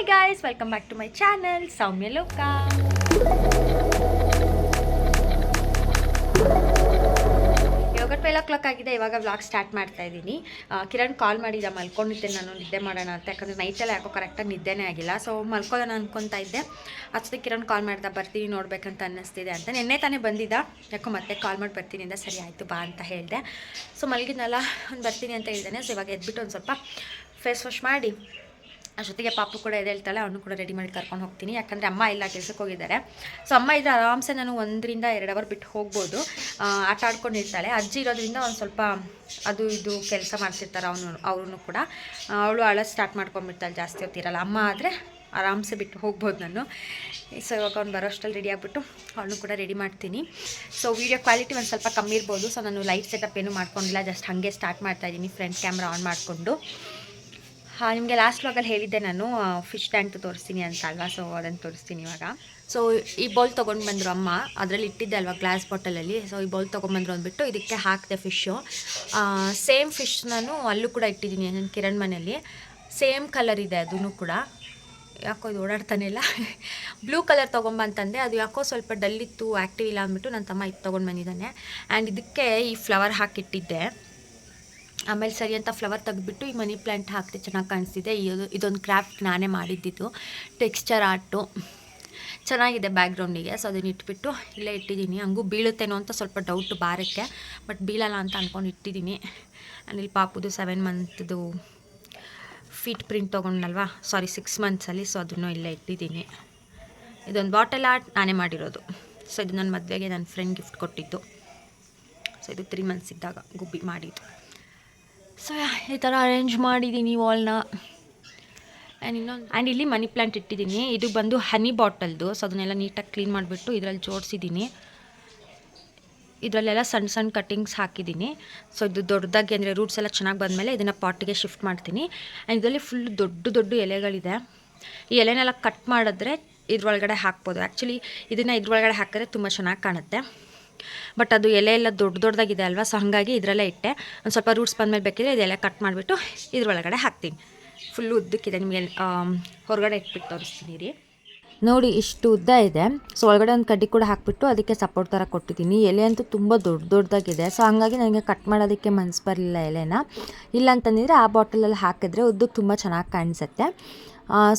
Hi guys welcome back to my channel Soumya Loka ಇವಾಗ twelve ಓ clock ಆಗಿದೆ, ಇವಾಗ vlog start ಮಾಡ್ತಾ ಇದ್ದೀನಿ. ಕಿರಣ್ ಕಾಲ್ ಮಾಡಿದ್ದ ಮಲ್ಕೊಂಡಿದ್ದೆ ನಾನು, ನಿದ್ದೆ ಮಾಡೋಣ ಅಂತ. ಯಾಕಂದರೆ ನೈಟೆಲ್ಲ ಯಾಕೋ ಕರೆಕ್ಟಾಗಿ ನಿದ್ದೆನೇ ಆಗಿಲ್ಲ. ಸೊ ಮಲ್ಕೊಳ್ಳೋಣ ಅನ್ಕೊತಾ ಇದ್ದೆ. ಅಷ್ಟೇ ಕಿರಣ್ ಕಾಲ್ ಮಾಡಿದ, ಬರ್ತೀನಿ ನೋಡ್ಬೇಕಂತ ಅನ್ನಿಸ್ತಿದೆ ಅಂತ. ನಿನ್ನೆ ತಾನೇ ಬಂದಿದ್ದ. ಯಾಕೋ ಮತ್ತೆ ಕಾಲ್ ಮಾಡಿ ಬರ್ತೀನಿ ಅಂತ ಸರಿ ಆಯಿತು, ಬಾ ಅಂತ ಹೇಳಿದೆ. ಸೊ ಮಲಗಿದ್ನಲ್ಲ ಒಂದು ಬರ್ತೀನಿ ಅಂತ ಹೇಳಿದ್ದಾನೆ ಸೊ ಇವಾಗ ಎದ್ಬಿಟ್ಟು ಒಂದು ಸ್ವಲ್ಪ ಫೇಸ್ ವಾಶ್ ಮಾಡಿ ಅಷ್ಟೊತ್ತಿಗೆ ಪಾಪು ಕೂಡ ಇದೆ ಹೇಳ್ತಾಳೆ ಅವನು ಕೂಡ ರೆಡಿ ಮಾಡಿ ಕರ್ಕೊಂಡು ಹೋಗ್ತೀನಿ. ಯಾಕಂದರೆ ಅಮ್ಮ ಇಲ್ಲ ಕೆಲಸಕ್ಕೆ ಹೋಗಿದ್ದಾರೆ. ಸೊ ಅಮ್ಮ ಇದ್ದರೆ ಆರಾಮ್ಸೆ ನಾನು ಒಂದರಿಂದ ಎರಡು ಅವರ್ ಬಿಟ್ಟು ಹೋಗ್ಬೋದು. ಆ, ಆಟ ಆಡ್ಕೊಂಡಿರ್ತಾಳೆ. ಅಜ್ಜಿ ಇರೋದ್ರಿಂದ ಒಂದು ಸ್ವಲ್ಪ ಅದು ಇದು ಕೆಲಸ ಮಾಡ್ತಿರ್ತಾರೆ ಅವನು ಅವ್ರೂ ಕೂಡ. ಅವಳು ಅಳ ಸ್ಟಾರ್ಟ್ ಮಾಡ್ಕೊಂಡ್ಬಿಡ್ತಾಳೆ ಜಾಸ್ತಿ ಹೊತ್ತಿರಲ್ಲ ಅಮ್ಮ ಆದರೆ ಆರಾಮ್ಸೆ ಬಿಟ್ಟು ಹೋಗ್ಬೋದು ನಾನು. ಸೊ ಇವಾಗ ಅವ್ನು ಬರೋಷ್ಟಲ್ಲಿ ರೆಡಿ ಆಗಿಬಿಟ್ಟು ಅವನು ಕೂಡ ರೆಡಿ ಮಾಡ್ತೀನಿ. ಸೊ ವೀಡಿಯೋ ಕ್ವಾಲಿಟಿ ಒಂದು ಸ್ವಲ್ಪ ಕಮ್ಮಿ ಇರ್ಬೋದು. ಸೊ ನಾನು ಲೈಟ್ ಸೆಟಪ್ ಏನೂ ಮಾಡ್ಕೊಂಡಿಲ್ಲ. ಜಸ್ಟ್ ಹಾಗೆ ಸ್ಟಾರ್ಟ್ ಮಾಡ್ತಾಯಿದ್ದೀನಿ ಫ್ರಂಟ್ ಕ್ಯಾಮ್ರಾ ಆನ್ ಮಾಡಿಕೊಂಡು. ನಿಮಗೆ ಲಾಸ್ಟ್ ವ್ಲಾಗಲ್ಲಿ ಹೇಳಿದ್ದೆ ನಾನು ಫಿಶ್ ಟ್ಯಾಂಕ್ ತೋರಿಸ್ತೀನಿ ಅಂತ ಅಲ್ವಾ ಸೊ ಅದನ್ನು ತೋರಿಸ್ತೀನಿ ಇವಾಗ. ಸೊ ಈ ಬೌಲ್ ತೊಗೊಂಡು ಬಂದರು ಅಮ್ಮ, ಅದರಲ್ಲಿ ಇಟ್ಟಿದ್ದೆ ಅಲ್ವಾ ಗ್ಲಾಸ್ ಬಾಟಲಲ್ಲಿ ಸೊ ಈ ಬೌಲ್ ತೊಗೊಂಬಂದ್ರು ಅಂದ್ಬಿಟ್ಟು ಇದಕ್ಕೆ ಹಾಕಿದೆ ಫಿಶ್ಶು ಸೇಮ್ ಫಿಶ್ ನಾನು ಅಲ್ಲೂ ಕೂಡ ಇಟ್ಟಿದ್ದೀನಿ, ನನ್ನ ಕಿರಣ್ ಮನೆಯಲ್ಲಿ ಸೇಮ್ ಕಲರ್ ಇದೆ ಅದೂ ಕೂಡ. ಯಾಕೋ ಇದು ಓಡಾಡ್ತಾನೆ ಇಲ್ಲ. ಬ್ಲೂ ಕಲರ್ ತೊಗೊಂಬಂತಂದೆ ಅದು ಯಾಕೋ ಸ್ವಲ್ಪ ಡಲ್ಲಿತ್ತು ಆ್ಯಕ್ಟಿವ್ ಇಲ್ಲ ಅಂದ್ಬಿಟ್ಟು ನನ್ನ ತಮ್ಮ ಇದು ತೊಗೊಂಡು ಬಂದಿದ್ದಾನೆ. ಆ್ಯಂಡ್ ಇದಕ್ಕೆ ಈ ಫ್ಲವರ್ ಹಾಕಿಟ್ಟಿದ್ದೆ. ಆಮೇಲೆ ಸರಿ ಅಂತ ಫ್ಲವರ್ ತೆಗೆದ್ಬಿಟ್ಟು ಈ ಮನಿ ಪ್ಲ್ಯಾಂಟ್ ಹಾಕಿದೆ ಚೆನ್ನಾಗಿ ಕಾಣಿಸ್ತಿದೆ. ಇದು ಇದೊಂದು ಕ್ರಾಫ್ಟ್ ನಾನೇ ಮಾಡಿದ್ದಿದ್ದು. ಟೆಕ್ಸ್ಚರ್ ಆರ್ಟು ಚೆನ್ನಾಗಿದೆ ಬ್ಯಾಕ್ಗ್ರೌಂಡಿಗೆ ಸೊ ಅದನ್ನ ಇಟ್ಬಿಟ್ಟು ಇಲ್ಲೇ ಇಟ್ಟಿದ್ದೀನಿ ಹಂಗೂ ಬೀಳುತ್ತೇನೋ ಅಂತ ಸ್ವಲ್ಪ ಡೌಟ್ ಬಾರಕ್ಕೆ. ಬಟ್ ಬೀಳಲ್ಲ ಅಂತ ಅಂದ್ಕೊಂಡು ಇಟ್ಟಿದ್ದೀನಿ ಇಲ್ಲಿ ಪಾಪುದು ಸೆವೆನ್ ಮಂತ್ದು ಫೀಟ್ ಪ್ರಿಂಟ್ ತೊಗೊಂಡಲ್ವಾ ಸಾರಿ ಸಿಕ್ಸ್ ಮಂತ್ಸಲ್ಲಿ ಸೊ ಅದನ್ನು ಇಲ್ಲೇ ಇಟ್ಟಿದ್ದೀನಿ ಇದೊಂದು ಬಾಟಲ್ ಆರ್ಟ್ ನಾನೇ ಮಾಡಿರೋದು. ಸೊ ಇದು ನನ್ನ ಮದುವೆಗೆ ನನ್ನ ಫ್ರೆಂಡ್ ಗಿಫ್ಟ್ ಕೊಟ್ಟಿದ್ದು. ಸೊ ಇದು ತ್ರೀ ಮಂತ್ಸ್ ಇದ್ದಾಗ ಗುಬ್ಬಿ ಮಾಡಿದ್ದು. ಸೊ ಈ ಥರ ಅರೇಂಜ್ ಮಾಡಿದ್ದೀನಿ ವಾಲ್ನ ಆ್ಯಂಡ್ ಇನ್ನೊಂದು ಆ್ಯಂಡ್ ಇಲ್ಲಿ ಮನಿ ಪ್ಲ್ಯಾಂಟ್ ಇಟ್ಟಿದ್ದೀನಿ ಇದು ಬಂದು ಹನಿ ಬಾಟಲ್ದು ಸೊ ಅದನ್ನೆಲ್ಲ ನೀಟಾಗಿ ಕ್ಲೀನ್ ಮಾಡಿಬಿಟ್ಟು ಇದರಲ್ಲಿ ಜೋಡಿಸಿದ್ದೀನಿ ಇದರಲ್ಲೆಲ್ಲ ಸಣ್ಣ ಸಣ್ಣ ಕಟ್ಟಿಂಗ್ಸ್ ಹಾಕಿದ್ದೀನಿ ಸೊ ಇದು ದೊಡ್ಡದಾಗಿ ಅಂದರೆ ರೂಟ್ಸ್ ಎಲ್ಲ ಚೆನ್ನಾಗಿ ಬಂದಮೇಲೆ ಇದನ್ನು ಪಾಟಿಗೆ ಶಿಫ್ಟ್ ಮಾಡ್ತೀನಿ. ಆ್ಯಂಡ್ ಇದರಲ್ಲಿ ಫುಲ್ ದೊಡ್ಡ ದೊಡ್ಡ ಎಲೆಗಳಿದೆ. ಈ ಎಲೆನೆಲ್ಲ ಕಟ್ ಮಾಡಿದ್ರೆ ಇದ್ರೊಳಗಡೆ ಹಾಕ್ಬೋದು. ಆ್ಯಕ್ಚುಲಿ ಇದನ್ನು ಇದ್ರೊಳಗಡೆ ಹಾಕಿದ್ರೆ ತುಂಬ ಚೆನ್ನಾಗಿ ಕಾಣುತ್ತೆ. ಬಟ್ ಅದು ಎಲೆ ಎಲ್ಲ ದೊಡ್ಡ ದೊಡ್ಡದಾಗಿದೆ ಅಲ್ವಾ? ಸೊ ಹಾಗಾಗಿ ಇದರಲ್ಲೇ ಇಟ್ಟೆ. ಒಂದು ಸ್ವಲ್ಪ ರೂಟ್ಸ್ ಬಂದಮೇಲೆ ಬೇಕಿದ್ರೆ ಇದೆಲ್ಲ ಕಟ್ ಮಾಡಿಬಿಟ್ಟು ಇದ್ರೊಳಗಡೆ ಹಾಕ್ತೀನಿ. ಫುಲ್ಲು ಉದ್ದಕ್ಕಿದೆ. ನಿಮಗೆ ಹೊರಗಡೆ ಇಟ್ಬಿಟ್ಟು ತೋರಿಸ್ತೀನಿ ರೀ. ನೋಡಿ, ಇಷ್ಟು ಉದ್ದ ಇದೆ. ಸೊ ಒಳಗಡೆ ಒಂದು ಕಡ್ಡಿ ಕೂಡ ಹಾಕ್ಬಿಟ್ಟು ಅದಕ್ಕೆ ಸಪೋರ್ಟ್ ಥರ ಕೊಟ್ಟಿದ್ದೀನಿ. ಎಲೆ ಅಂತೂ ತುಂಬ ದೊಡ್ಡ ದೊಡ್ಡದಾಗಿದೆ. ಸೊ ಹಾಗಾಗಿ ನನಗೆ ಕಟ್ ಮಾಡೋದಕ್ಕೆ ಮನಸ್ಸು ಬರಲಿಲ್ಲ ಎಲೆನ. ಇಲ್ಲ ಅಂತಂದಿದ್ರೆ ಆ ಬಾಟಲಲ್ಲಿ ಹಾಕಿದ್ರೆ ಉದ್ದು ತುಂಬ ಚೆನ್ನಾಗಿ ಕಾಣಿಸುತ್ತೆ.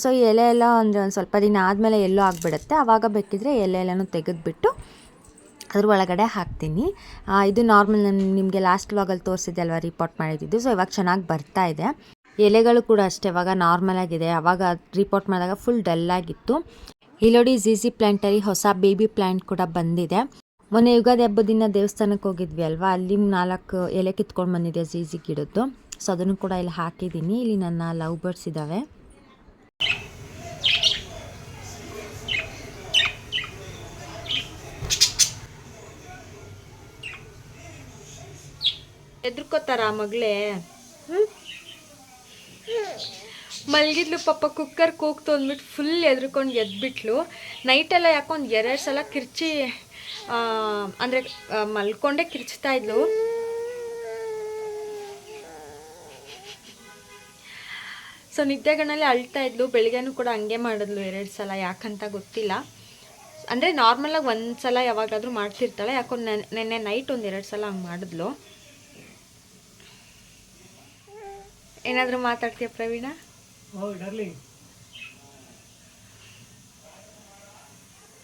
ಸೊ ಎಲೆ ಎಲ್ಲ ಅಂದರೆ ಒಂದು ಸ್ವಲ್ಪ ದಿನ ಆದಮೇಲೆ ಎಲ್ಲೋ ಆಗಿಬಿಡುತ್ತೆ. ಆವಾಗ ಬೇಕಿದ್ರೆ ಎಲೆ ಎಲ್ಲನೂ ತೆಗೆದುಬಿಟ್ಟು ಅದ್ರ ಒಳಗಡೆ ಹಾಕ್ತೀನಿ. ಇದು ನಾರ್ಮಲ್ ನಿಮಗೆ ಲಾಸ್ಟ್ ವ್ಲಾಗಲ್ಲಿ ತೋರಿಸಿದ್ದೆ ಅಲ್ವಾ ರಿಪೋರ್ಟ್ ಮಾಡಿದ್ದು. ಸೊ ಇವಾಗ ಚೆನ್ನಾಗಿ ಬರ್ತಾ ಇದೆ. ಎಲೆಗಳು ಕೂಡ ಅಷ್ಟೇ, ಇವಾಗ ನಾರ್ಮಲ್ ಆಗಿದೆ. ಅವಾಗ ರಿಪೋರ್ಟ್ ಮಾಡಿದಾಗ ಫುಲ್ ಡಲ್ ಆಗಿತ್ತು. ಇಲ್ಲೋಡಿ ಜಿಸಿ ಪ್ಲ್ಯಾಂಟಲ್ಲಿ ಹೊಸ ಬೇಬಿ ಪ್ಲ್ಯಾಂಟ್ ಕೂಡ ಬಂದಿದೆ. ಮೊನ್ನೆ ಯುಗಾದಿ ಹಬ್ಬದ ದಿನ ದೇವಸ್ಥಾನಕ್ಕೆ ಹೋಗಿದ್ವಿ ಅಲ್ವಾ? ಅಲ್ಲಿ ನಾಲ್ಕು ಎಲೆ ಕಿತ್ಕೊಂಡು ಬಂದಿದೆ ಜಿಸಿ ಗಿಡದ್ದು. ಸೊ ಅದನ್ನು ಕೂಡ ಇಲ್ಲಿ ಹಾಕಿದ್ದೀನಿ. ಇಲ್ಲಿ ನನ್ನ ಲವ್ ಬರ್ಡ್ಸ್ ಇದ್ದಾವೆ ಎದ್ರುಕೋತಾರ ಮಗಳೇ? ಮಲಗಿದ್ಲು ಪಾಪ ಕುಕ್ಕರ್ ಕೂಗ್ತು ಅಂದ್ಬಿಟ್ಟು ಫುಲ್ ಎದ್ರುಕೊಂಡು ಎದ್ಬಿಟ್ಲು. ನೈಟೆಲ್ಲ ಯಾಕೊಂದು ಎರಡು ಸಲ ಕಿರ್ಚಿ ಅಂದರೆ ಮಲ್ಕೊಂಡೇ ಕಿರ್ಚ್ತಾ ಇದ್ಲು. ಸೊ ನಿದ್ದೆಗಣ್ಣಲ್ಲಿ ಅಳ್ತಾ ಇದ್ಲು. ಬೆಳಿಗ್ಗೆನೂ ಕೂಡ ಹಂಗೆ ಮಾಡಿದ್ಲು ಎರಡು ಸಲ ಯಾಕಂತ ಗೊತ್ತಿಲ್ಲ. ಅಂದರೆ ನಾರ್ಮಲಾಗಿ ಒಂದು ಸಲ ಯಾವಾಗಾದರೂ ಮಾಡ್ತಿರ್ತಾಳೆ. ಯಾಕೋ ನೆನ್- ನೆನ್ನೆ ನೈಟ್ ಒಂದು ಎರಡು ಸಲ ಹಂಗೆ ಮಾಡಿದ್ಲು. ಏನಾದರೂ ಮಾತಾಡ್ತೀಯ ಪ್ರವೀಣ? ಡಾರ್ಲಿಂಗ್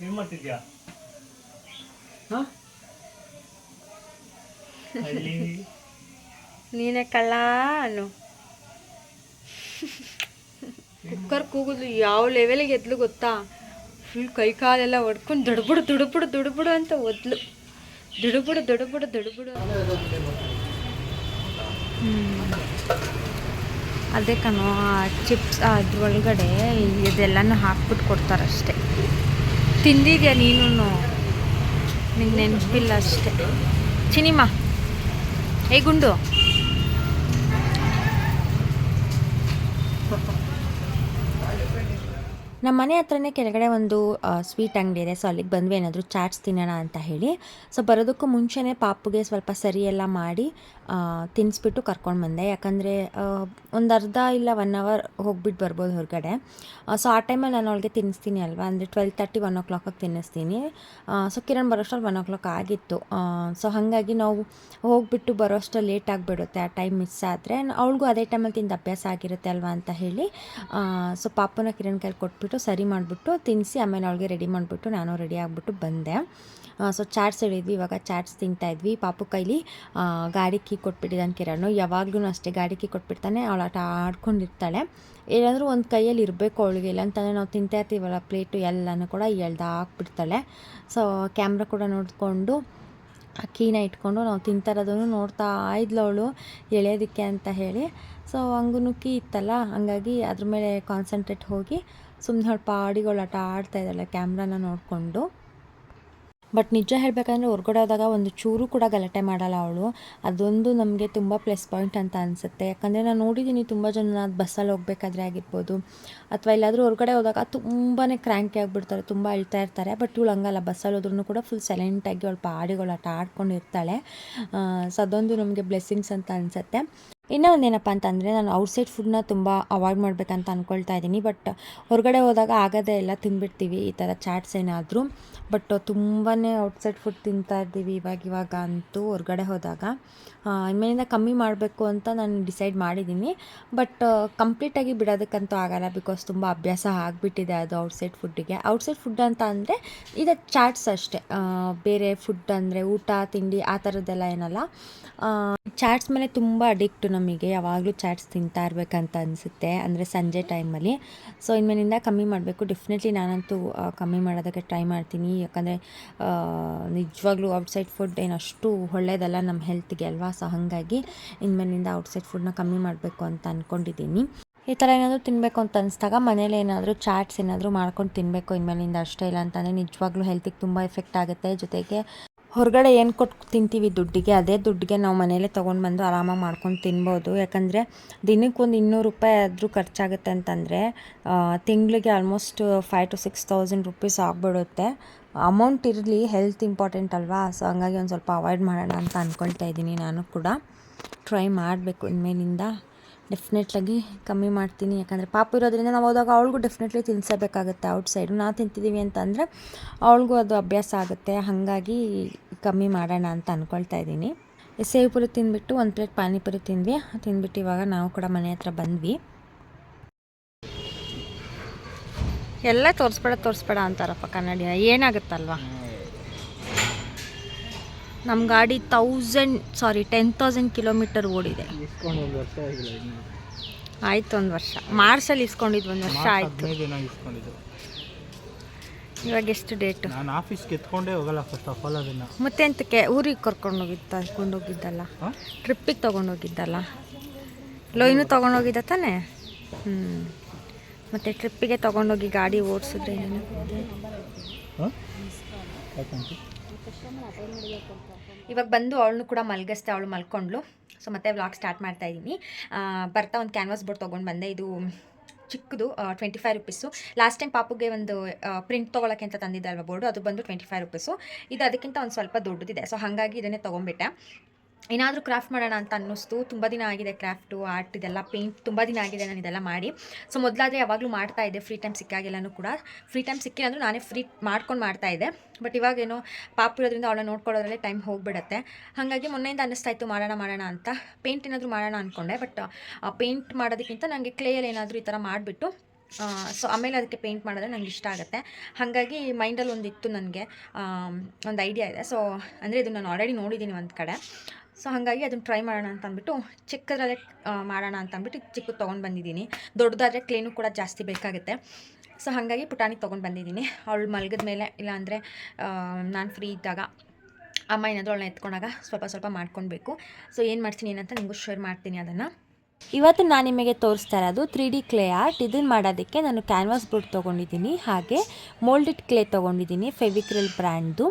ಏನ್ ಮಾಡ್ತಿದ್ಯಾ? ನೀನೇ ಕಳ್ಳ ಅನ್ನು. ಕುಕ್ಕರ್ ಕೂಗುದು ಯಾವ ಲೆವೆಲಿಗೆ ಎದ್ಲು ಗೊತ್ತಾ? ಫುಲ್ ಕೈ ಕಾಲೆಲ್ಲ ಹೊಡ್ಕೊಂಡು ದುಡ್ಬಿಡು ದುಡ್ಬಿಡು ದುಡ್ಬಿಡು ಅಂತ ಒದ್ಲು. ದುಡ್ಬಿಡು ದುಡ್ಬಿಡು ದುಡ್ಬಿಡು. ಅದೇ ಕಣೋ ಚಿಪ್ಸ್ ಅದ್ರೊಳಗಡೆ ಇದೆಲ್ಲನೂ ಹಾಕ್ಬಿಟ್ಟು ಕೊಡ್ತಾರಷ್ಟೆ. ತಿಂದಿದ್ಯಾ ನೀನು ನಿಂಗೆ ನೆನಪಿಲ್ಲ ಅಷ್ಟೆ. ಚಿನಿಮಾ ಏ ಗುಂಡು. ನಮ್ಮ ಮನೆ ಹತ್ರನೇ ಕೆಳಗಡೆ ಒಂದು ಸ್ವೀಟ್ ಅಂಗಡಿ ಇದೆ. ಸೊ ಅಲ್ಲಿಗೆ ಬಂದ್ವಿ, ಏನಾದರೂ ಚಾಟ್ಸ್ ತಿನ್ನೋಣ ಅಂತ ಹೇಳಿ. ಸೊ ಬರೋದಕ್ಕೂ ಮುಂಚೆನೇ ಪಾಪುಗೆ ಸ್ವಲ್ಪ ಸರಿ ಎಲ್ಲ ಮಾಡಿ ತಿನ್ನಿಸ್ಬಿಟ್ಟು ಕರ್ಕೊಂಡು ಬಂದೆ. ಯಾಕಂದರೆ ಒಂದು ಅರ್ಧ ಇಲ್ಲ ಒನ್ ಅವರ್ ಹೋಗ್ಬಿಟ್ಟು ಬರ್ಬೋದು ಹೊರಗಡೆ. ಸೊ ಆ ಟೈಮಲ್ಲಿ ನಾನು ಅವಳಿಗೆ ತಿನ್ನಿಸ್ತೀನಿ ಅಲ್ವಾ? ಅಂದರೆ ಟ್ವೆಲ್ ತರ್ಟಿ ಒನ್ ಓ ಕ್ಲಾಕಾಗಿ ತಿನ್ನಿಸ್ತೀನಿ ಸೊ ಕಿರಣ್ ಬರೋಷ್ಟರಲ್ಲಿ ಒನ್ ಓ ಕ್ಲಾಕ್ ಆಗಿತ್ತು ಸೊ ಹಾಗಾಗಿ ನಾವು ಹೋಗ್ಬಿಟ್ಟು ಬರೋಷ್ಟು ಲೇಟ್ ಆಗಿಬಿಡುತ್ತೆ. ಆ ಟೈಮ್ ಮಿಸ್ ಆದರೆ ಅವಳಿಗೂ ಅದೇ ಟೈಮಲ್ಲಿ ತಿಂದು ಅಭ್ಯಾಸ ಆಗಿರುತ್ತೆ ಅಲ್ವಾ ಅಂತ ಹೇಳಿ ಸೊ ಪಾಪನ ಕಿರಣ್ ಕೈಲಿ ಕೊಟ್ಬಿಟ್ಟು ಸರಿ ಮಾಡಿಬಿಟ್ಟು ತಿನ್ನಿಸಿ ಆಮೇಲೆ ಅವಳಿಗೆ ರೆಡಿ ಮಾಡಿಬಿಟ್ಟು ನಾನು ರೆಡಿ ಆಗಿಬಿಟ್ಟು ಬಂದೆ. ಸೊ ಚಾಟ್ಸ್ ಹೇಳಿದ್ವಿ, ಇವಾಗ ಚಾಟ್ಸ್ ತಿಂತಾ ಇದ್ವಿ. ಪಾಪು ಕೈಲಿ ಗಾಡಿ ಕೀ ಕೊಟ್ಬಿಟ್ಟಿದ್ದಾನೆ ಕಿರಣ್. ಯಾವಾಗಲೂ ಅಷ್ಟೇ ಗಾಡಿ ಕೀ ಕೊಟ್ಬಿಡ್ತಾನೆ, ಅವಳು ಆಟ ಆಡ್ಕೊಂಡಿರ್ತಾಳೆ. ಏನಾದರೂ ಒಂದು ಕೈಯಲ್ಲಿ ಇರಬೇಕು ಅವಳಿಗೆ ಇಲ್ಲ ಅಂತಂದರೆ ನಾವು ತಿಂತಾ ಇರ್ತೀವಲ್ಲ ಪ್ಲೇಟು ಎಲ್ಲನೂ ಕೂಡ ಎಳ್ದು ಹಾಕ್ಬಿಡ್ತಾಳೆ. ಸೊ ಕ್ಯಾಮ್ರಾ ಕೂಡ ನೋಡಿಕೊಂಡು, ಆ ಕೀನ ಇಟ್ಕೊಂಡು ನಾವು ತಿಂತಾ ಇರೋದನ್ನು ನೋಡ್ತಾ ಇದ್ಲು ಅವಳು, ಎಳೆಯೋದಕ್ಕೆ ಅಂತ ಹೇಳಿ. ಸೊ ಹಂಗೂ ಕೀ ಇತ್ತಲ್ಲ, ಹಂಗಾಗಿ ಅದ್ರ ಮೇಲೆ ಕಾನ್ಸಂಟ್ರೇಟ್ ಹೋಗಿ ಸುಮ್ಮನೆ ಅವಳು ಪಾಡಿಗಳು ಆಟ ಆಡ್ತಾ ಇದ್ದಾಳೆ ಕ್ಯಾಮ್ರಾನ ನೋಡಿಕೊಂಡು. ಬಟ್ ನಿಜ ಹೇಳಬೇಕಂದ್ರೆ ಹೊರ್ಗಡೆ ಹೋದಾಗ ಒಂದು ಚೂರು ಕೂಡ ಗಲಾಟೆ ಮಾಡಲ್ಲ ಅವಳು. ಅದೊಂದು ನಮಗೆ ತುಂಬ ಪ್ಲಸ್ ಪಾಯಿಂಟ್ ಅಂತ ಅನಿಸುತ್ತೆ. ಯಾಕಂದರೆ ನಾನು ನೋಡಿದ್ದೀನಿ ತುಂಬ ಜನ ಬಸ್ಸಲ್ಲಿ ಹೋಗಬೇಕಾದ್ರೆ ಆಗಿರ್ಬೋದು. ಅಥವಾ ಎಲ್ಲಾದರೂ ಹೊರಗಡೆ ಹೋದಾಗ ತುಂಬಾ ಕ್ರ್ಯಾಂಕಿ ಆಗಿಬಿಡ್ತಾರೆ, ತುಂಬ ಅಳ್ತಾ ಇರ್ತಾರೆ. ಬಟ್ ಇವಳು ಹಂಗಲ್ಲ ಬಸ್ಸಲ್ಲಿ ಹೋದ್ರೂ ಕೂಡ ಫುಲ್ ಸೈಲೆಂಟಾಗಿ ಅವಳು ಪಾಡಿಗಳು ಆಟ ಆಡ್ಕೊಂಡಿರ್ತಾಳೆ ಸೊ ಅದೊಂದು ನಮಗೆ ಬ್ಲೆಸ್ಸಿಂಗ್ಸ್ ಅಂತ ಅನಿಸುತ್ತೆ. ಇನ್ನೂ ಒಂದೇನಪ್ಪ ಅಂತಂದರೆ ನಾನು ಔಟ್ಸೈಡ್ ಫುಡ್ನ ತುಂಬ ಅವಾಯ್ಡ್ ಮಾಡಬೇಕಂತ ಅಂದ್ಕೊಳ್ತಾ ಇದ್ದೀನಿ. ಬಟ್ ಹೊರಗಡೆ ಹೋದಾಗ ಆಗದೇ ಇಲ್ಲ, ತಿಂದ್ಬಿಡ್ತೀವಿ ಈ ಥರ ಚಾಟ್ಸ್ ಏನಾದರೂ. ಬಟ್ ತುಂಬಾ ಔಟ್ಸೈಡ್ ಫುಡ್ ತಿಂತಾ ಇದ್ದೀವಿ ಇವಾಗ ಇವಾಗ ಅಂತೂ ಹೊರಗಡೆ ಹೋದಾಗ. ಇನ್ಮೇಲಿಂದ ಕಮ್ಮಿ ಮಾಡಬೇಕು ಅಂತ ನಾನು ಡಿಸೈಡ್ ಮಾಡಿದ್ದೀನಿ. ಬಟ್ ಕಂಪ್ಲೀಟಾಗಿ ಬಿಡೋದಕ್ಕಂತೂ ಆಗಲ್ಲ, ಬಿಕಾಸ್ ತುಂಬ ಅಭ್ಯಾಸ ಆಗಿಬಿಟ್ಟಿದೆ ಅದು ಔಟ್ಸೈಡ್ ಫುಡ್ಡಿಗೆ. ಔಟ್ಸೈಡ್ ಫುಡ್ ಅಂತ ಅಂದರೆ ಇದು ಚಾಟ್ಸ್ ಅಷ್ಟೇ. ಬೇರೆ ಫುಡ್ ಅಂದರೆ ಊಟ, ತಿಂಡಿ ಆ ಥರದ್ದೆಲ್ಲ ಏನಲ್ಲ. ಚಾಟ್ಸ್ ಮೇಲೆ ತುಂಬ ಅಡಿಕ್ಟು ನಮಗೆ ಯಾವಾಗಲೂ ಚಾಟ್ಸ್ ತಿಂತಾ ಇರಬೇಕಂತ ಅನಿಸುತ್ತೆ, ಅಂದರೆ ಸಂಜೆ ಟೈಮಲ್ಲಿ. ಸೊ ಇನ್ಮೇಲಿಂದ ಕಮ್ಮಿ ಮಾಡಬೇಕು. ಡೆಫಿನೆಟ್ಲಿ ನಾನಂತೂ ಕಮ್ಮಿ ಮಾಡೋದಕ್ಕೆ ಟ್ರೈ ಮಾಡ್ತೀನಿ. ಯಾಕಂದರೆ ನಿಜವಾಗ್ಲೂ ಔಟ್ಸೈಡ್ ಫುಡ್ ಏನು ಅಷ್ಟು ಒಳ್ಳೇದಲ್ಲ ನಮ್ಮ ಹೆಲ್ತ್ಗೆ ಅಲ್ವಾ? ಸೊ ಹಾಗಾಗಿ ಇನ್ಮೇಲಿಂದ ಔಟ್ಸೈಡ್ ಫುಡ್ನ ಕಮ್ಮಿ ಮಾಡಬೇಕು ಅಂತ ಅಂದ್ಕೊಂಡಿದ್ದೀನಿ ಈ ಥರ ಏನಾದರೂ ತಿನ್ನಬೇಕು ಅಂತ ಅನಿಸ್ದಾಗ ಮನೇಲಿ ಏನಾದರೂ ಚಾಟ್ಸ್ ಏನಾದರೂ ಮಾಡ್ಕೊಂಡು ತಿನ್ನಬೇಕು ಇನ್ಮೇಲಿಂದ ಅಷ್ಟೇ ಇಲ್ಲ ಅಂತಂದರೆ ನಿಜವಾಗ್ಲೂ ಹೆಲ್ತಿಗೆ ತುಂಬ ಎಫೆಕ್ಟ್ ಆಗುತ್ತೆ. ಜೊತೆಗೆ ಹೊರಗಡೆ ಏನು ಕೊಟ್ಟು ತಿಂತೀವಿ ದುಡ್ಡಿಗೆ, ಅದೇ ದುಡ್ಡಿಗೆ ನಾವು ಮನೇಲೆ ತೊಗೊಂಡು ಬಂದು ಆರಾಮಾಗಿ ಮಾಡ್ಕೊಂಡು ತಿನ್ಬೋದು. ಯಾಕಂದರೆ ದಿನಕ್ಕೆ ಒಂದು ಇನ್ನೂರು ರೂಪಾಯಿ ಆದರೂ ಖರ್ಚಾಗುತ್ತೆ ಅಂತಂದರೆ ತಿಂಗಳಿಗೆ almost five to six thousand rupees ಆಗಿಬಿಡುತ್ತೆ. ಅಮೌಂಟ್ ಇರಲಿ ಹೆಲ್ತ್ ಇಂಪಾರ್ಟೆಂಟ್ ಅಲ್ವಾ? ಸೊ ಹಂಗಾಗಿ ಒಂದು ಸ್ವಲ್ಪ ಅವಾಯ್ಡ್ ಮಾಡೋಣ ಅಂತ ಅಂದ್ಕೊಳ್ತಾ ಇದ್ದೀನಿ ನಾನು ಕೂಡ. ಟ್ರೈ ಮಾಡಬೇಕು ಇನ್ಮೇಲಿಂದ. ಡೆಫಿನೆಟ್ಲಾಗಿ ಕಮ್ಮಿ ಮಾಡ್ತೀನಿ. ಯಾಕಂದರೆ ಪಾಪ ಇರೋದ್ರಿಂದ ನಾವು ಹೋದಾಗ ಅವಳಿಗೂ ಡೆಫಿನೆಟ್ಲಿ ತಿನ್ನಿಸಬೇಕಾಗುತ್ತೆ ಔಟ್ಸೈಡು ನಾವು ತಿಂತಿದ್ದೀವಿ ಅಂತಂದರೆ ಅವಳಿಗೂ ಅದು ಅಭ್ಯಾಸ ಆಗುತ್ತೆ. ಹಾಗಾಗಿ ಕಮ್ಮಿ ಮಾಡೋಣ ಅಂತ ಅಂದ್ಕೊಳ್ತಾ ಇದ್ದೀನಿ. ಸೇವ್ ಪುರಿ ತಿಂದ್ಬಿಟ್ಟು ಒಂದು ಪ್ಲೇಟ್ ಪಾನಿಪುರಿ ತಿಂದ್ವಿ. ತಿಂದ್ಬಿಟ್ಟು ಇವಾಗ ನಾವು ಕೂಡ ಮನೆ ಹತ್ರ ಬಂದ್ವಿ. ಎಲ್ಲ ತೋರಿಸ್ಬೇಡ ತೋರಿಸ್ಬೇಡ ಅಂತಾರಪ್ಪ ಕನ್ನಡಿನ ಏನಾಗುತ್ತಲ್ವಾ? ನಮ್ಮ ಗಾಡಿ thousand sorry ten thousand kilometer ಓಡಿದೆ. ಆಯಿತು ಒಂದು ವರ್ಷ. ಮಾರ್ಚಲ್ಲಿ ಇಸ್ಕೊಂಡಿದ್ದು ಒಂದು ವರ್ಷ ಆಯ್ತು. ಇವಾಗ ಎಷ್ಟು ಡೇಟು ನಾನು ಆಫೀಸ್ಗೆ ಎತ್ಕೊಂಡೇ ಹೋಗಲ್ಲ ಫಸ್ಟ್ ಆಫ್ ಆಲ್ ಅದನ್ನು. ಮತ್ತೆ ಎಂತಕ್ಕೆ? ಊರಿಗೆ ಕರ್ಕೊಂಡು ಹೋಗಿದ್ದ ಹೋಗಿದ್ದಲ್ಲ ಹಾಂ? ಟ್ರಿಪ್ಪಿಗೆ ತೊಗೊಂಡೋಗಿದ್ದಲ್ಲ? ಲೋಯ್ನು ತೊಗೊಂಡೋಗಿದ್ದ ತಾನೇ? ಹ್ಞೂ ಮತ್ತು ಟ್ರಿಪ್ಪಿಗೆ ತೊಗೊಂಡೋಗಿ ಗಾಡಿ ಓಡಿಸಿದ್ರೆ ಏನು ಇವಾಗ ಬಂದು ಅವಳನ್ನು ಕೂಡ ಮಲಗಿಸ್ದೆ ಅವಳು ಮಲ್ಕೊಂಡ್ಳು. ಸೊ ಮತ್ತೆ ವ್ಲಾಗ್ ಸ್ಟಾರ್ಟ್ ಮಾಡ್ತಾ ಇದ್ದೀನಿ. ಬರ್ತಾ ಒಂದು ಕ್ಯಾನ್ವಾಸ್ ಬೋರ್ಡ್ ತೊಗೊಂಡು ಬಂದೆ. ಇದು ಚಿಕ್ಕದು twenty five rupees last time ಪಾಪುಗೆ ಒಂದು ಪ್ರಿಂಟ್ ತೊಗೊಳಕ್ಕೆ ಅಂತ ತಂದಿದ್ದೆ ಅಲ್ವಾ ಬೋರ್ಡು ಅದು ಬಂದು ಟ್ವೆಂಟಿ ಫೈವ್ ರುಪೀಸು ಇದು ಅದಕ್ಕಿಂತ ಒಂದು ಸ್ವಲ್ಪ ದೊಡ್ಡದಿದೆ. ಸೊ ಹಾಗಾಗಿ ಇದನ್ನೇ ತೊಗೊಂಬಿಟ್ಟೆ ಏನಾದರೂ ಕ್ರಾಫ್ಟ್ ಮಾಡೋಣ ಅಂತ ಅನ್ನಿಸ್ತು. ತುಂಬ ದಿನ ಆಗಿದೆ ಕ್ರಾಫ್ಟು, ಆರ್ಟ್ ಇದೆಲ್ಲ, ಪೇಂಟ್ ತುಂಬ ದಿನ ಆಗಿದೆ ನಾನು ಇದೆಲ್ಲ ಮಾಡಿ. ಸೊ, ಮೊದಲಾದರೆ ಯಾವಾಗಲೂ ಮಾಡ್ತಾ ಇದ್ದೆ, ಫ್ರೀ ಟೈಮ್ ಸಿಕ್ಕಾಗೆಲ್ಲನೂ ಕೂಡ. ಫ್ರೀ ಟೈಮ್ ಸಿಕ್ಕಿಲ್ಲ ಅಂದರೂ ನಾನೇ ಫ್ರೀ ಮಾಡ್ಕೊಂಡು ಮಾಡ್ತಾ ಇದ್ದೆ. ಬಟ್ ಇವಾಗೇನೋ ಪಾಪ ಇರೋದ್ರಿಂದ ಅವಳನ್ನ ನೋಡ್ಕೊಳ್ಳೋದ್ರಲ್ಲೇ ಟೈಮ್ ಹೋಗಿಬಿಡತ್ತೆ. ಹಾಗಾಗಿ ಮೊನ್ನೆಯಿಂದ ಅನ್ನಿಸ್ತಾ ಇತ್ತು, ಮಾಡೋಣ ಮಾಡೋಣ ಅಂತ. ಪೇಂಟ್ ಏನಾದರೂ ಮಾಡೋಣ ಅಂದ್ಕೊಂಡೆ ಬಟ್ ಪೇಂಟ್ ಮಾಡೋದಕ್ಕಿಂತ ನನಗೆ ಕ್ಲೇಯಲ್ಲಿ ಏನಾದರೂ ಈ ಥರ ಮಾಡಿಬಿಟ್ಟು ಸೊ ಆಮೇಲೆ ಅದಕ್ಕೆ ಪೇಂಟ್ ಮಾಡಿದ್ರೆ ನನಗೆ ಇಷ್ಟ ಆಗುತ್ತೆ. ಹಾಗಾಗಿ ಮೈಂಡಲ್ಲಿ ಒಂದು ಇತ್ತು ನನಗೆ ಒಂದು ಐಡಿಯಾ ಇದೆ. ಸೊ, ಅಂದರೆ ಇದು ನಾನು ಆಲ್ರೆಡಿ ನೋಡಿದ್ದೀನಿ ಒಂದು ಕಡೆ. ಸೊ ಹಾಗಾಗಿ ಅದನ್ನು ಟ್ರೈ ಮಾಡೋಣ ಅಂತ ಅಂದ್ಬಿಟ್ಟು ಮಾಡೋಣ ಅಂತ ಅಂದ್ಬಿಟ್ಟು ಚಿಕ್ಕದು ತೊಗೊಂಡು ಬಂದಿದ್ದೀನಿ. ದೊಡ್ಡದಾದರೆ ಕ್ಲೀನು ಕೂಡ ಜಾಸ್ತಿ ಬೇಕಾಗುತ್ತೆ. ಸೊ ಹಾಗಾಗಿ ಪುಟಾಣಿ ತೊಗೊಂಡು ಬಂದಿದ್ದೀನಿ. ಅವಳು ಮಲಗಿದ ಮೇಲೆ ಇಲ್ಲಾಂದರೆ ನಾನು ಫ್ರೀ ಇದ್ದಾಗ ಅಮ್ಮ ಏನಾದರೂ ಅವಳನ್ನ ಎತ್ಕೊಂಡಾಗ ಸ್ವಲ್ಪ ಸ್ವಲ್ಪ ಮಾಡ್ಕೊಳ್ಬೇಕು ಸೊ ಏನು ಮಾಡ್ತೀನಿ ಏನಂತ ನಿಮಗೂ ಶೇರ್ ಮಾಡ್ತೀನಿ ಅದನ್ನು. ಇವತ್ತು ನಾನು ನಿಮಗೆ ತೋರಿಸ್ತಾ ಇರೋದು ತ್ರೀ ಡಿ ಕ್ಲೇ ಆರ್ಟ್ ಇದನ್ನು ಮಾಡೋದಕ್ಕೆ ನಾನು ಕ್ಯಾನ್ವಾಸ್ ಬೋರ್ಡ್ ತೊಗೊಂಡಿದ್ದೀನಿ, ಹಾಗೆ ಮೋಲ್ಡೆಡ್ ಕ್ಲೇ ತೊಗೊಂಡಿದ್ದೀನಿ ಫೆವಿಕ್ರಿಲ್ ಬ್ರ್ಯಾಂಡ್ದು